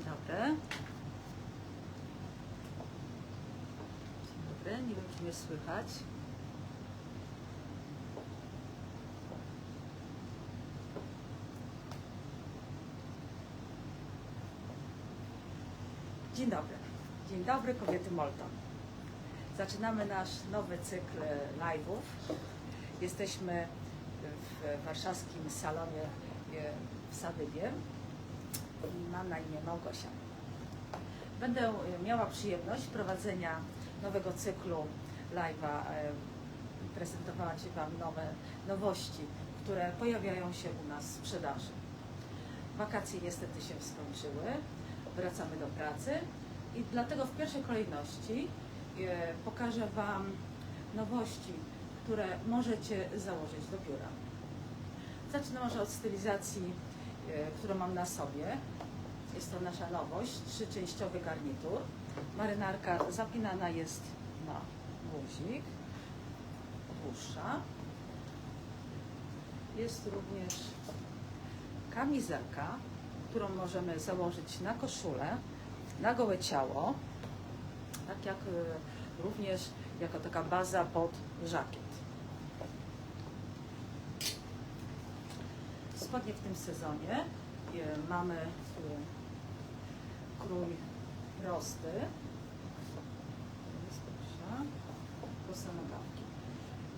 Dzień dobry. Dzień dobry, nie wiem czy mnie słychać. Dzień dobry. Dzień dobry kobiety Molton. Zaczynamy nasz nowy cykl live'ów. Jesteśmy w warszawskim salonie e, w Sadywie i mam na imię Małgosia. Będę e, miała przyjemność prowadzenia nowego cyklu live'a, e, prezentować Wam nowe nowości, które pojawiają się u nas w sprzedaży. Wakacje niestety się skończyły, wracamy do pracy i dlatego w pierwszej kolejności e, pokażę Wam nowości, które możecie założyć do biura. Zacznę może od stylizacji, którą mam na sobie. Jest to nasza nowość, trzyczęściowy garnitur. Marynarka zapinana jest na guzik, dłuższa. Jest również kamizelka, którą możemy założyć na koszulę, na gołe ciało, tak jak y, również jako taka baza pod żakiet. Spodnie w tym sezonie y, mamy y, krój prosty.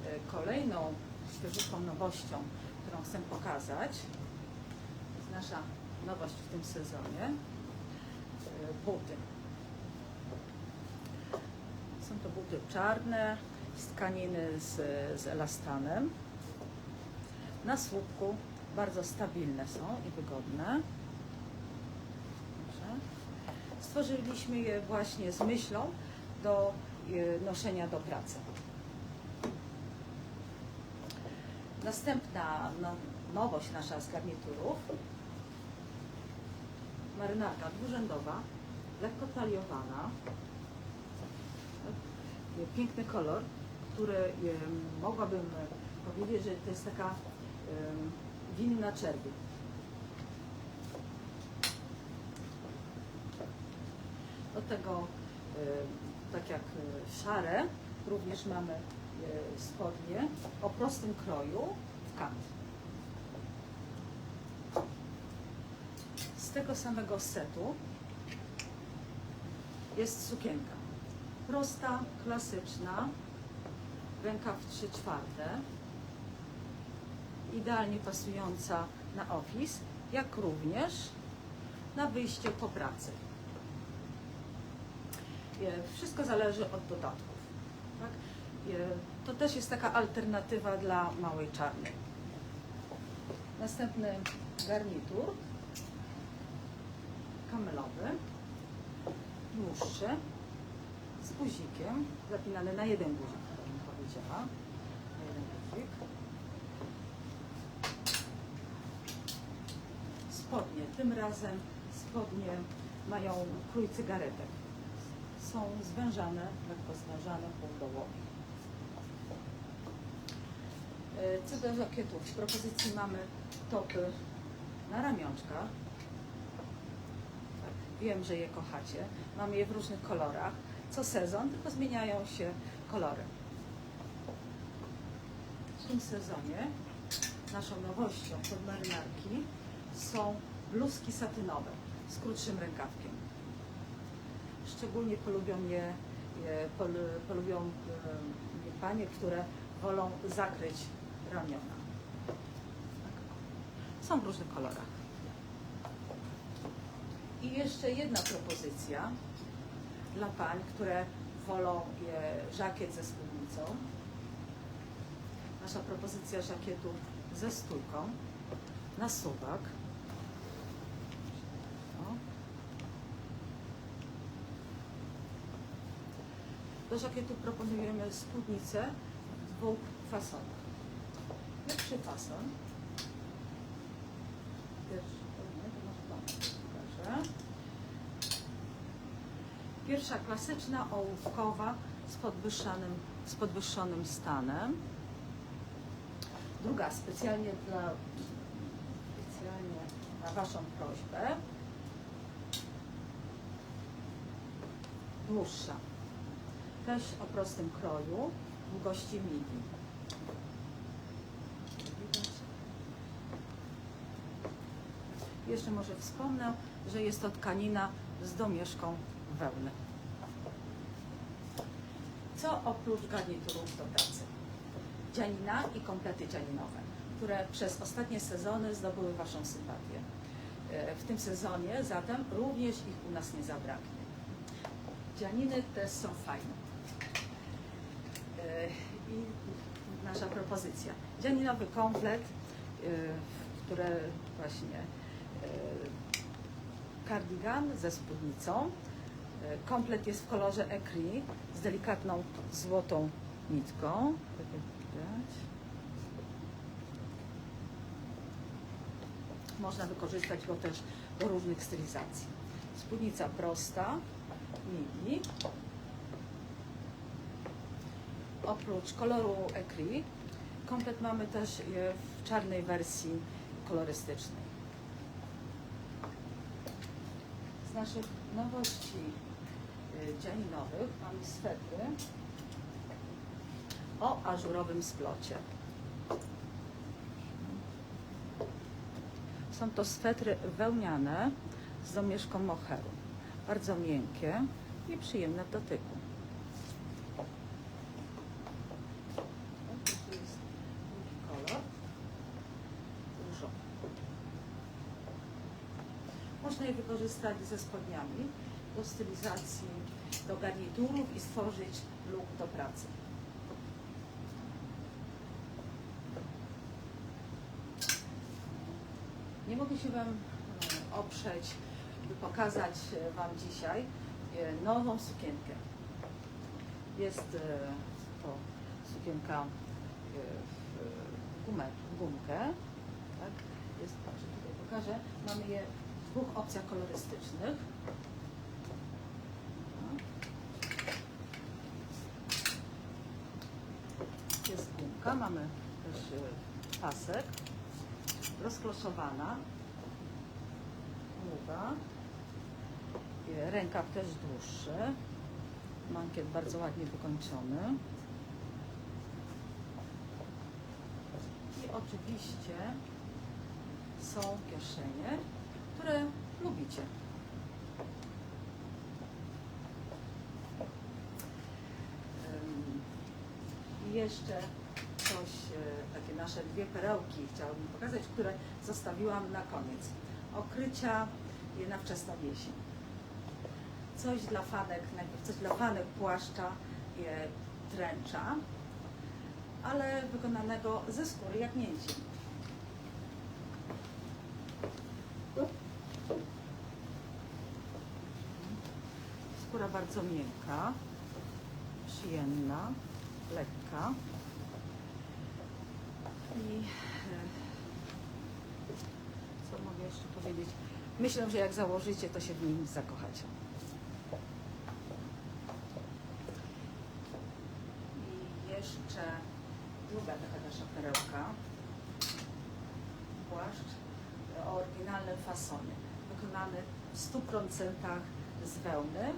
Y, Kolejną świeżutką nowością, którą chcę pokazać, jest nasza nowość w tym sezonie, buty. Są to buty czarne, z tkaniny z, z elastanem. Na słupku bardzo stabilne są i wygodne. Dobrze. Stworzyliśmy je właśnie z myślą do y, noszenia do pracy. Następna no, nowość nasza z garniturów. Marynarka dwurzędowa, lekko taliowana. Tak. Piękny kolor, który mogłabym powiedzieć, że to jest taka winna czerwień. Do tego, em, tak jak e, szare, również mamy e, spodnie o prostym kroju w kant. Z tego samego setu jest sukienka. Prosta, klasyczna, rękaw 3 czwarte, idealnie pasująca na office, jak również na wyjście po pracy. Wszystko zależy od dodatków. Tak? To też jest taka alternatywa dla małej czarnej. Następny garnitur kamelowy, dłuższy, z guzikiem, zapinany na jeden guzik, tak bym powiedziała. Na jeden guzik. Spodnie, tym razem spodnie mają krój cygaretek. Są zwężane, lekko zwężane, półdołowe. E, Co do żakietów, w propozycji mamy topy na ramionczkach. Tak, Wiem, że je kochacie. Mamy je w różnych kolorach. Co sezon, tylko zmieniają się kolory. W tym sezonie naszą nowością pod marynarki są bluzki satynowe z krótszym rękawkiem. Szczególnie polubią je, je pol, polubią e, panie, które wolą zakryć ramiona. Tak. Są w różnych kolorach. I jeszcze jedna propozycja dla pań, które wolą je żakiet ze spódnicą. Nasza propozycja żakietu ze stójką na suwak. O. Do żakietu proponujemy spódnicę w dwóch fasonach. Pierwszy fason. Pierwsza klasyczna ołówkowa z podwyższonym, z podwyższonym stanem. Druga specjalnie dla specjalnie na Waszą prośbę. dłuższa. Też o prostym kroju, długości midi. Jeszcze może wspomnę, że jest to tkanina z domieszką wełny. Co oprócz garniturów do pracy? Dzianina i komplety dzianinowe, które przez ostatnie sezony zdobyły Waszą sympatię. E, W tym sezonie zatem również ich u nas nie zabraknie. Dzianiny też są fajne. I nasza propozycja. Dzianinowy komplet, e, które właśnie e, kardigan ze spódnicą. E, Komplet jest w kolorze ecri z delikatną złotą nitką. Tak. Można wykorzystać go też do różnych stylizacji. Spódnica prosta, midi. Oprócz koloru ecri, komplet mamy też je w czarnej wersji kolorystycznej. Z naszych nowości y, dzianinowych mamy swetry o ażurowym splocie. Są to swetry wełniane z domieszką moheru. Bardzo miękkie i przyjemne w dotyku. O, tu jest drugi kolor. Dużo. Można je wykorzystać ze spodniami do stylizacji, do garniturów i stworzyć look do pracy. Nie mogę się Wam e, oprzeć, by pokazać e, Wam dzisiaj e, nową sukienkę. Jest to sukienka w gumę, gumkę. Tak? Jest, patrzę, tutaj pokażę. Mamy je dwóch opcjach kolorystycznych. Jest gumka, mamy też e, pasek, rozklosowana, długa, E, rękaw też dłuższy, mankiet bardzo ładnie wykończony. I oczywiście są kieszenie, które lubicie. I jeszcze coś, e, takie nasze dwie perełki chciałabym pokazać, które zostawiłam na koniec. Okrycia na wczesną jesień. Coś dla fanek, najpierw coś dla fanek płaszcza tręcza, ale wykonanego ze skóry jak mięcień. Bardzo miękka, przyjemna, lekka. I e, co mogę jeszcze powiedzieć? Myślę, że jak założycie, to się w nim zakochacie. I jeszcze druga taka nasza perełka. Płaszcz o oryginalnym fasonie, wykonany w 100% z wełny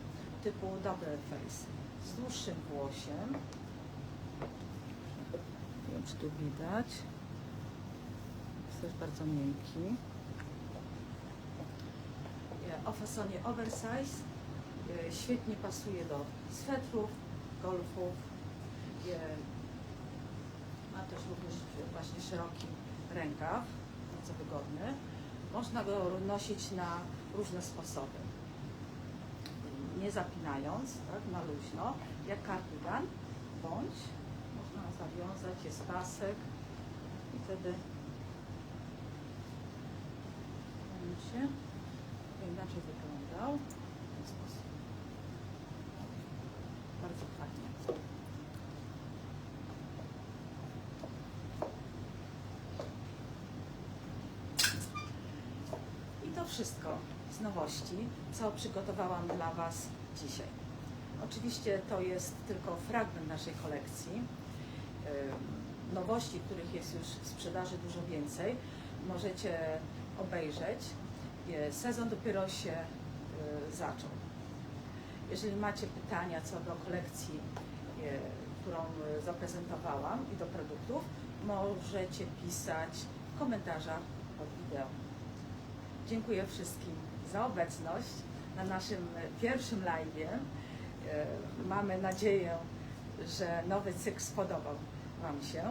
typu double face, z dłuższym włosiem. Nie wiem, czy tu widać. Jest też bardzo miękki. E, O fasonie oversize. E, Świetnie pasuje do swetrów, golfów. E, Ma też również właśnie szeroki rękaw, bardzo wygodny. Można go nosić na różne sposoby. Nie zapinając, tak, na luźno, jak kardigan, bądź można zawiązać, jest pasek i wtedy się inaczej wyglądał w ten sposób. Bardzo fajnie. I wszystko z nowości, co przygotowałam dla Was dzisiaj. Oczywiście to jest tylko fragment naszej kolekcji. Nowości, których jest już w sprzedaży dużo więcej, możecie obejrzeć. Sezon dopiero się y, zaczął. Jeżeli macie pytania co do kolekcji, e, którą e, zaprezentowałam i do produktów, możecie pisać w komentarzach pod wideo. Dziękuję wszystkim za obecność na naszym e, pierwszym live. Mamy nadzieję, że nowy cykl spodobał Wam się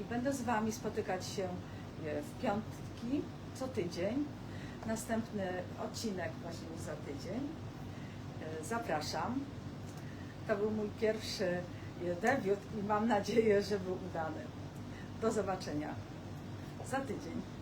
i będę z Wami spotykać się e, w piątki co tydzień. Następny odcinek właśnie za tydzień. E, Zapraszam. To był mój pierwszy e, debiut i mam nadzieję, że był udany. Do zobaczenia za tydzień.